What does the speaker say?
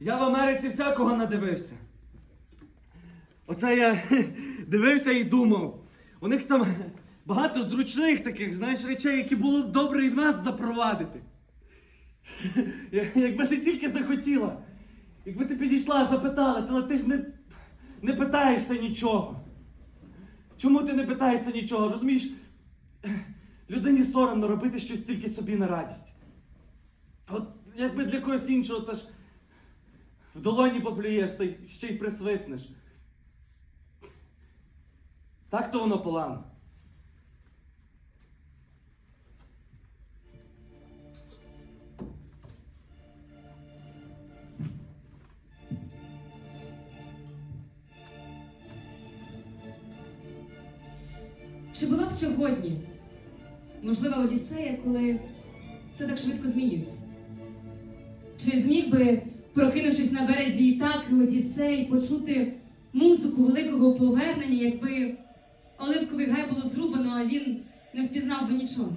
Я в Америці всякого надивився. Оце я дивився і думав. У них там багато зручних таких, знаєш, речей, які було б добре і в нас запровадити. Якби ти тільки захотіла, якби ти підійшла, запиталася, але ти ж не, не питаєшся нічого. Чому ти не питаєшся нічого? Розумієш, людині соромно робити щось тільки собі на радість. От якби для когось іншого, то ж в долоні поплюєш, та ще й присвиснеш. Так то воно полано. Чи була б сьогодні можлива Одіссея, коли все так швидко змінюється? Чи зміг би, прокинувшись на березі і так, Одіссей, почути музику великого повернення, якби оливковий гай було зрубано, а він не впізнав би нічого?